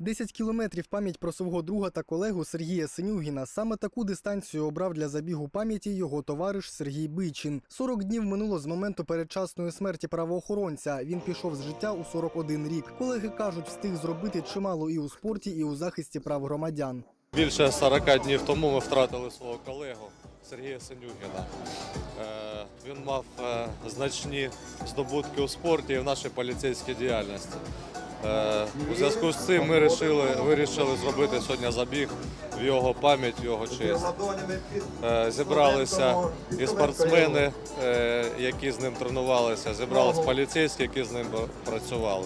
10 кілометрів пам'ять про свого друга та колегу Сергія Синюгіна. Саме таку дистанцію обрав для забігу пам'яті його товариш Сергій Бичин. 40 днів минуло з моменту передчасної смерті правоохоронця. Він пішов з життя у 41 рік. Колеги кажуть, встиг зробити чимало і у спорті, і у захисті прав громадян. Більше 40 днів тому ми втратили свого колегу Сергія Синюгіна. Е, Він мав е, значні здобутки у спорті і в нашій поліцейській діяльності. Е, У зв'язку з цим ми вирішили, вирішили зробити сьогодні забіг в його пам'ять, в його честь. Е, Зібралися і спортсмени, е, які з ним тренувалися, зібралися поліцейські, які з ним працювали.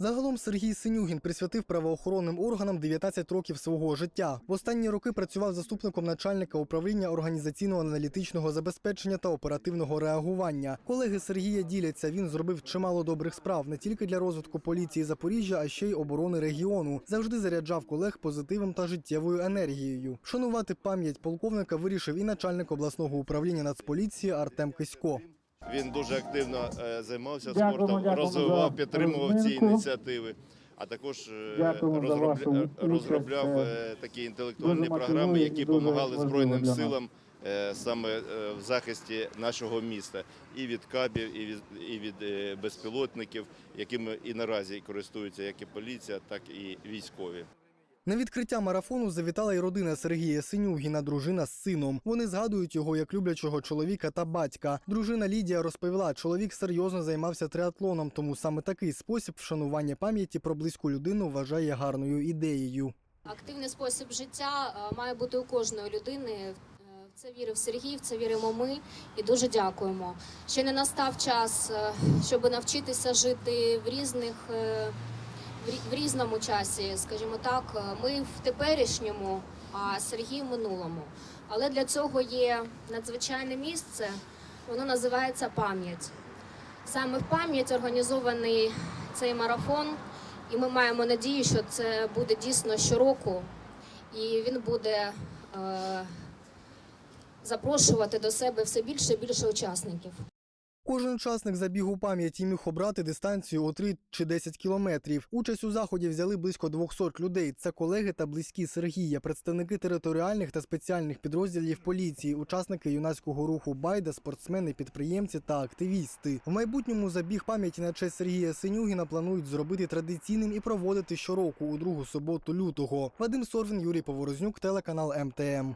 Загалом Сергій Синюгін присвятив правоохоронним органам 19 років свого життя. В останні роки працював заступником начальника управління організаційного аналітичного забезпечення та оперативного реагування. Колеги Сергія діляться. Він зробив чимало добрих справ не тільки для розвитку поліції Запоріжжя, а ще й оборони регіону. Завжди заряджав колег позитивом та життєвою енергією. Шанувати пам'ять полковника вирішив і начальник обласного управління Нацполіції Артем Кисько. Він дуже активно е, займався спортом, розвивав, підтримував ці ініціативи. А також е, розробля- розробляв е, такі інтелектуальні програми, які допомагали Збройним силам саме в захисті нашого міста і від кабів, і від, і від безпілотників, якими і наразі користуються як і поліція, так і військові. На відкриття марафону завітала й родина Сергія Синюгіна, дружина з сином. Вони згадують його як люблячого чоловіка та батька. Дружина Лідія розповіла, чоловік серйозно займався триатлоном, тому саме такий спосіб вшанування пам'яті про близьку людину вважає гарною ідеєю. Активний спосіб життя е, має бути у кожної людини. Е, В це вірив Сергій, в це віримо ми і дуже дякуємо. Ще не настав час, е, щоб навчитися жити в різних в різному часі, скажімо так. Е, Ми в теперішньому, а Сергій в минулому. Але для цього є надзвичайне місце, воно називається пам'ять. Саме в пам'ять організований цей марафон, і ми маємо надію, що це буде дійсно щороку, і він буде е, запрошувати до себе все більше і більше учасників. Кожен учасник забігу пам'яті міг обрати дистанцію у 3 чи 10 кілометрів. Участь у заході взяли близько 200 людей. Це колеги та близькі Сергія, представники територіальних та спеціальних підрозділів поліції, учасники юнацького руху Байда, спортсмени, підприємці та активісти. В майбутньому забіг пам'яті на честь Сергія Синюгіна планують зробити традиційним і проводити щороку у другу суботу лютого. Вадим Сорвін, Юрій Поворознюк, телеканал МТМ.